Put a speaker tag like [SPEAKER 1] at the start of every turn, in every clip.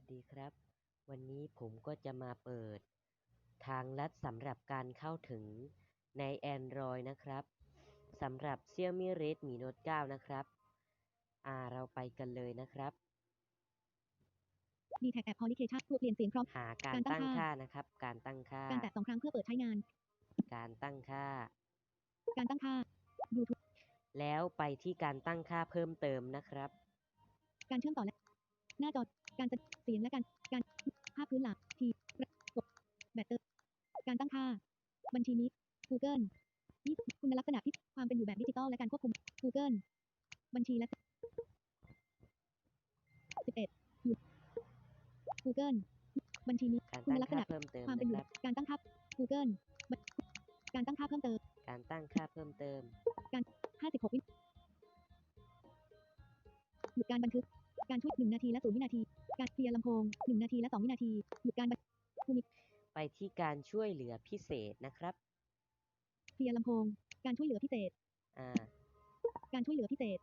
[SPEAKER 1] วัสดีครับ วันนี้ผมก็จะมาเปิด ทางลัดสำหรับการเข้าถึงใน Android นะครับสำหรับ Xiaomi Redmi Note 9นะครับ อ่าเราไปกันเลยนะครับ
[SPEAKER 2] ดีแท็กแอปพอลิเคชันตัวเปลี่ยนเสียงพร้อม
[SPEAKER 1] หาการ
[SPEAKER 2] การตั้
[SPEAKER 1] ตั้ง
[SPEAKER 2] งค่า
[SPEAKER 1] ค่านะครับ การตั้งค่า
[SPEAKER 2] การแตะสองครั้งเพื่อเปิดใช้งาน
[SPEAKER 1] การตั้งค่า
[SPEAKER 2] การตั้งค่า YouTube
[SPEAKER 1] แล้วไปที่การตั้งค่าเพิ่มเติมนะครับ
[SPEAKER 2] การเชื่อมต่อและ หน้าจอการแสดเสียงและการการภาพพื้นหลักทีกดแบตเตอร์การตั้งค่า บัญชีนี้ Google ยี่สิบคุณลักษณะที่ความเป็นอยู่แบบดิจิทัลและการควบคุม Google บัญชีและ11 Google บัญชีนี้
[SPEAKER 1] การ
[SPEAKER 2] คุณ
[SPEAKER 1] ตั้ง
[SPEAKER 2] ลักษ
[SPEAKER 1] ค่า
[SPEAKER 2] ณะ
[SPEAKER 1] เพิ่มเติม
[SPEAKER 2] ความเป็น
[SPEAKER 1] นะ
[SPEAKER 2] อ
[SPEAKER 1] ค
[SPEAKER 2] ยู่
[SPEAKER 1] รับ
[SPEAKER 2] การตั้งค่า Google บัญการตั้งค่าเพิ่มเติม
[SPEAKER 1] การตั้งค่าเพิ่มเติม
[SPEAKER 2] 56วิหยุดการบันทึก การช่วย1นาทีและ0วินาที การเคลียร์ลำโพง1นาทีและ2วินาที หยุดการบันภูมิ
[SPEAKER 1] ไปที่การช่วยเหลือพิเศษนะครับ
[SPEAKER 2] เคลียร์ลำโพง การช่วยเหลือพิเศษ
[SPEAKER 1] อ่า
[SPEAKER 2] การช่วยเหลือพิเศษ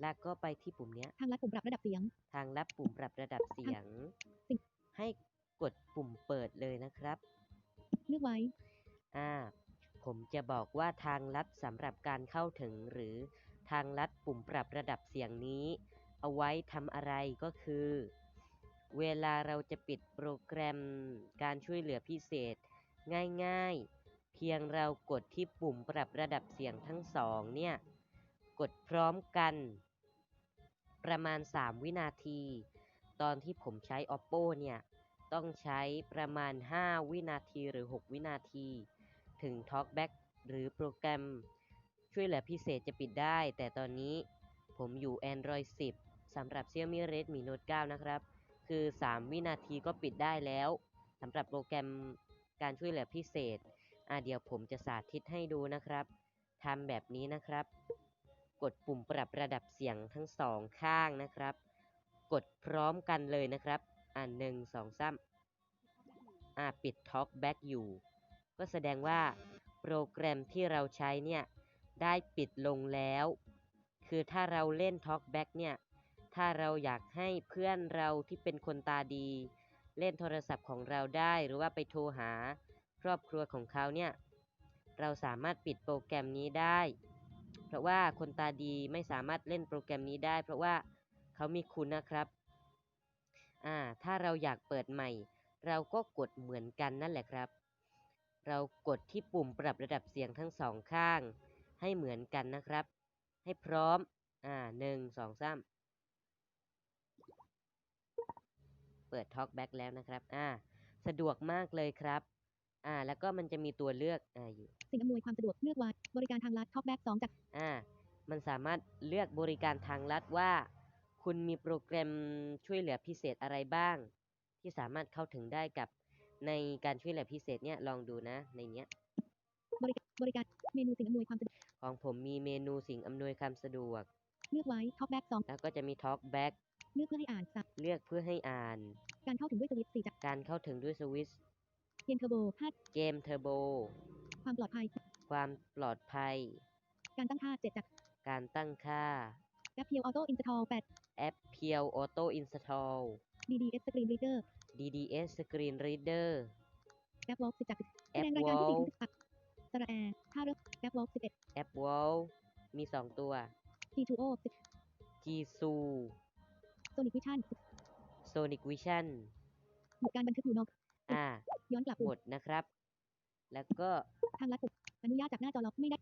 [SPEAKER 1] แล้วก็ไปที่ปุ่มเนี้ย
[SPEAKER 2] ทางลัดปุ่มปรับระดับเสียง
[SPEAKER 1] ทางลับปุ่มปรับระดับเสียง
[SPEAKER 2] สิ่ง
[SPEAKER 1] ให้กดปุ่มเปิดเลยนะครับ
[SPEAKER 2] เลือกไว้
[SPEAKER 1] อ่า ผมจะบอกว่าทางลัดสำหรับการเข้าถึงหรือทางลัดปุ่มปรับระดับเสียงนี้ เอาไว้ทำอะไรก็คือ เวลาเราจะปิดโปรแกรมการช่วยเหลือพิเศษ ง่ายๆ เพียงเรากดที่ปุ่มปรับระดับเสียงทั้งสองเนี่ย กดพร้อมกัน ประมาณ 3 วินาที ตอนที่ผมใช้ oppo เนี่ย ต้องใช้ประมาณ 5 วินาทีหรือ 6 วินาที ถึง TalkBack หรือโปรแกรมช่วยเหลือพิเศษจะปิดได้ แต่ตอนนี้ผมอยู่ Android 10 สำหรับ Xiaomi Redmi Note 9นะครับ คือ 3 วินาทีก็ปิดได้แล้วสำหรับโปรแกรมการช่วยเหลือพิเศษอะเดี๋ยวผมจะสาธิตให้ดูนะครับทำแบบนี้นะครับ กดปุ่มปรับระดับเสียงทั้งสองข้างนะครับ กดพร้อมกันเลยนะครับอ่าหนึ่งสองสามอ่าปิด Talk Back อยู่ ก็แสดงว่าโปรแกรมที่เราใช้เนี่ย ได้ปิดลงแล้ว คือถ้าเราเล่น Talk Back เนี่ย ถ้าเราอยากให้เพื่อนเราที่เป็นคนตาดี เล่นโทรศัพท์ของเราได้หรือว่าไปโทรหาครอบครัวของเขาเนี่ยเราสามารถปิดโปรแกรมนี้ได้ เพราะว่าคนตาดีไม่สามารถเล่นโปรแกรมนี้ได้ เพราะว่าเขามีคุณนะครับอ่าถ้าเราอยากเปิดใหม่ เราก็กดเหมือนกันนั่นแหละครับ เรากดที่ปุ่มปรับระดับเสียงทั้งสองข้าง ให้เหมือนกันนะครับ ให้พร้อมอ่าหนึ่งสองสาม เปิด Talkback แล้วนะครับอ่าสะดวกมากเลยครับอ่าแล้วก็มันจะมีตัวเลือกอ่าอยู่
[SPEAKER 2] สิ่งอำนวยความสะดวกเลือกไว้บริการทางลัด Talkback 2จาก
[SPEAKER 1] อ่ามันสามารถเลือกบริการทางลัดว่า คุณมีโปรแกรมช่วยเหลือพิเศษอะไรบ้าง ที่สามารถเข้าถึงได้กับในการช่วยเหลือพิเศษเนี่ยลองดูนะในเนี้ย
[SPEAKER 2] บริการบริการเมนูสิ่งอำนวยความสะดวก
[SPEAKER 1] ของผมมีเมนูสิ่งอำนวยความสะดวก
[SPEAKER 2] เลือกไว้ Talkback 2
[SPEAKER 1] แล้วก็จะมี Talk Back
[SPEAKER 2] เลือกเพื่อให้อ่านสับ
[SPEAKER 1] เลือกเพื่อให้อ่าน
[SPEAKER 2] การเข้าถึงด้วยสวิตช์4จาก
[SPEAKER 1] การเข้าถึงด้วยสวิตช์
[SPEAKER 2] เกมเทอร์โบ5
[SPEAKER 1] เกมเทอร์โบ
[SPEAKER 2] ความปลอดภัย
[SPEAKER 1] ความปลอดภัย
[SPEAKER 2] การตั้งค่า7จาก
[SPEAKER 1] การตั้งค่า
[SPEAKER 2] แอปเพียวออโต้อินสตอล
[SPEAKER 1] แอปเพียวออโต้อินสตอล
[SPEAKER 2] 8 DDS Screen Reader
[SPEAKER 1] DDS Screen Reader
[SPEAKER 2] แอปวอล10จากแส
[SPEAKER 1] แอป
[SPEAKER 2] ดงรายการที่
[SPEAKER 1] Wall
[SPEAKER 2] 4อักสระแอร์ถ้าเริ่มแอปวอล11
[SPEAKER 1] แอป Wall มี2ตัว
[SPEAKER 2] G2O
[SPEAKER 1] Jisoo
[SPEAKER 2] 10 Sonic Vision
[SPEAKER 1] Sonic Vision
[SPEAKER 2] หยุดการบันทึกอยู่นอก
[SPEAKER 1] อ่า
[SPEAKER 2] ย้อนกลับ
[SPEAKER 1] หม
[SPEAKER 2] ปุ่ม
[SPEAKER 1] ดนะครับ แล้วก็
[SPEAKER 2] ทางลัดปุ่มอนุญาตจากหน้าจอล็อกไม่ได้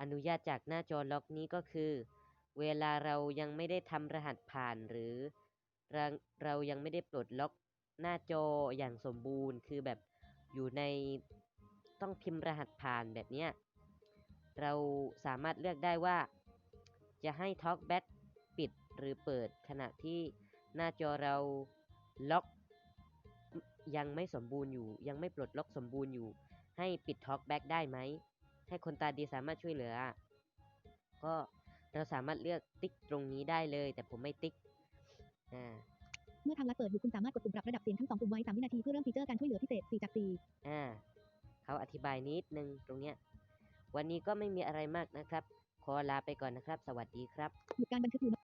[SPEAKER 1] อนุญาตจากหน้าจอล็อกนี้ก็คือ เวลาเรายังไม่ได้ทำรหัสผ่านหรือ เราเรายังไม่ได้ปลดล็อกหน้าจออย่างสมบูรณ์ คือแบบอยู่ในต้องพิมพ์รหัสผ่านแบบเนี้ยเราสามารถเลือกได้ว่า จะให้ TalkBack ปิด หรือเปิดขณะที่หน้าจอเราล็อกยังไม่สมบูรณ์อยู่ ยังไม่ปลดล็อกสมบูรณ์อยู่ ให้ปิด TalkBack ได้ไหม ให้คนตาดีสามารถช่วยเหลือ ก็เราสามารถเลือกติ๊กตรงนี้ได้เลย แต่ผมไม่ติ๊กอ่า
[SPEAKER 2] เมื่อทางลัดเปิดอยู่คุณสามารถกดปุ่มปรับระดับเสียงทั้งสองปุ่มไว้3วินาทีเพื่อเริ่มฟีเจอร์การช่วยเหลือพิเศษ4จาก4
[SPEAKER 1] อ่าเขาอธิบายนิดนึงตรงเนี้ยวันนี้ก็ไม่มีอะไรมากนะครับ ขอลาไปก่อนนะครับ สวัสดีครับ
[SPEAKER 2] หยุดการบันทึกอยู่นอก